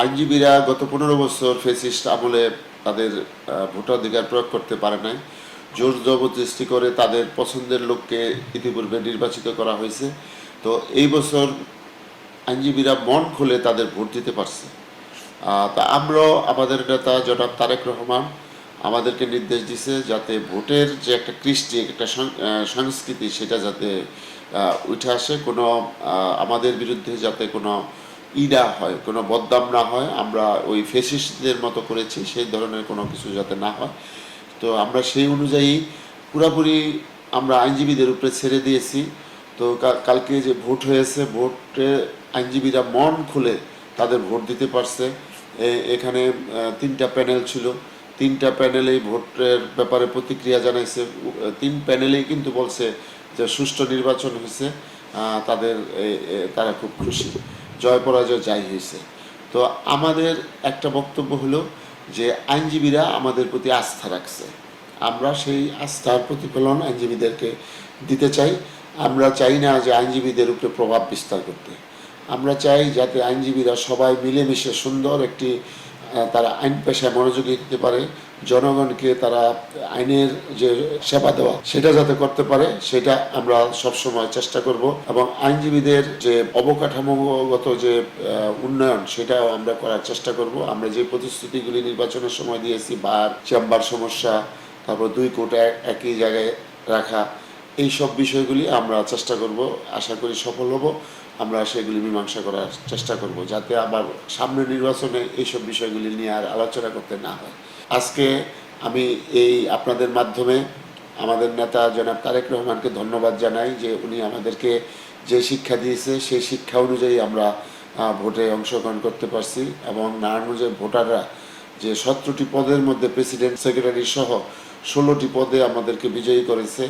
আইনজীবীরা গত পনেরো বছর ফেসিস্ট আমলে তাদের ভোটাধিকার প্রয়োগ করতে পারে নাই। জোর জবরদস্তি করে তাদের পছন্দের লোককে ইতিপূর্বে নির্বাচিত করা হয়েছে। তো এই বছর আইনজীবীরা মন খুলে তাদের ভোট দিতে পারছে। তা আমরাও আমাদের নেতা জনাব তারেক রহমান আমাদেরকে নির্দেশ দিছে যাতে ভোটের যে একটা কৃষ্টি, একটা সংস্কৃতি সেটা যাতে উঠে আসে। কোনো আমাদের বিরুদ্ধে যাতে কোনো ই না হয়, কোনো বদনাম না হয়। আমরা ওই ফেসিস্টদের মতো করেছি, সেই ধরনের কোনো কিছু যাতে না হয়। তো আমরা সেই অনুযায়ী পুরাপুরি আমরা আইনজীবীদের উপরে ছেড়ে দিয়েছি। তো কালকে যে ভোট হয়েছে, ভোটে আইনজীবীরা মন খুলে তাদের ভোট দিতে পারছে। এখানে তিনটা প্যানেল ছিল। তিনটা প্যানেলেই ভোটের ব্যাপারে প্রতিক্রিয়া জানাইছে। তিন প্যানেলেই কিন্তু বলছে যে সুষ্ঠু নির্বাচন হয়েছে। তাদের তারা খুব খুশি। জয় পরাজয় যাই হয়েছে। তো আমাদের একটা বক্তব্য হলো যে আইনজীবীরা আমাদের প্রতি আস্থা রাখছে। আমরা সেই আস্থার প্রতিফলন আইনজীবীদেরকে দিতে চাই। আমরা চাই না যে আইনজীবীদের উপরে প্রভাব বিস্তার করতে। আমরা চাই যাতে আইনজীবীরা সবাই মিলেমিশে সুন্দর একটি তারা আইন পেশায় মনোযোগী দিতে পারে, জনগণকে তারা আইনের যে সেবা দেওয়া সেটা যাতে করতে পারে, সেটা আমরা সবসময় চেষ্টা করব এবং আইনজীবীদের যে অবকাঠামোগত যে উন্নয়ন সেটাও আমরা করার চেষ্টা করব। আমরা যে প্রতিশ্রুতিগুলি নির্বাচনের সময় দিয়েছি, বার, চেম্বার সমস্যা, তারপর দুই কোট এক- একই জায়গায় রাখা এই সব বিষয়গুলি আমরা চেষ্টা করব, আশা করি সফল হব। আমরা সেগুলি মীমাংসা করার চেষ্টা করব যাতে আবার সামনে নির্বাচনে এইসব বিষয়গুলি নিয়ে আর আলোচনা করতে না হয়। আজকে আমি এই আপনাদের মাধ্যমে আমাদের নেতা জনাব তারেক রহমানকে ধন্যবাদ জানাই যে উনি আমাদেরকে যে শিক্ষা দিয়েছে, সেই শিক্ষা অনুযায়ী আমরা ভোটে অংশগ্রহণ করতে পারছি এবং নারায়ণগঞ্জের ভোটাররা যে সতেরোটি পদের মধ্যে প্রেসিডেন্ট, সেক্রেটারি সহ ষোলোটি পদে আমাদেরকে বিজয়ী করেছে।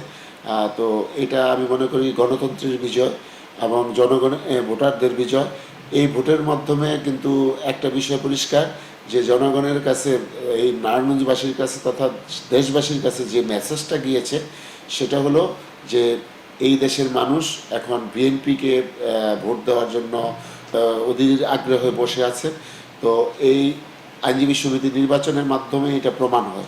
তো এটা আমি মনে করি গণতন্ত্রের বিজয়। এবং জনগণ এ, ভোটারদের বিজয়। এই ভোটের মাধ্যমে কিন্তু একটা বিষয় পরিষ্কার যে জনগণের কাছে এই নারায়ণগঞ্জবাসীর কাছে তথা দেশবাসীর কাছে যে মেসেজটা গিয়েছে সেটা হলো যে এই দেশের মানুষ এখন বিএনপিকে ভোট দেওয়ার জন্য অধীর আগ্রহে বসে আছে। তো এই আইনজীবী সমিতি নির্বাচনের মাধ্যমে এটা প্রমাণ হয়।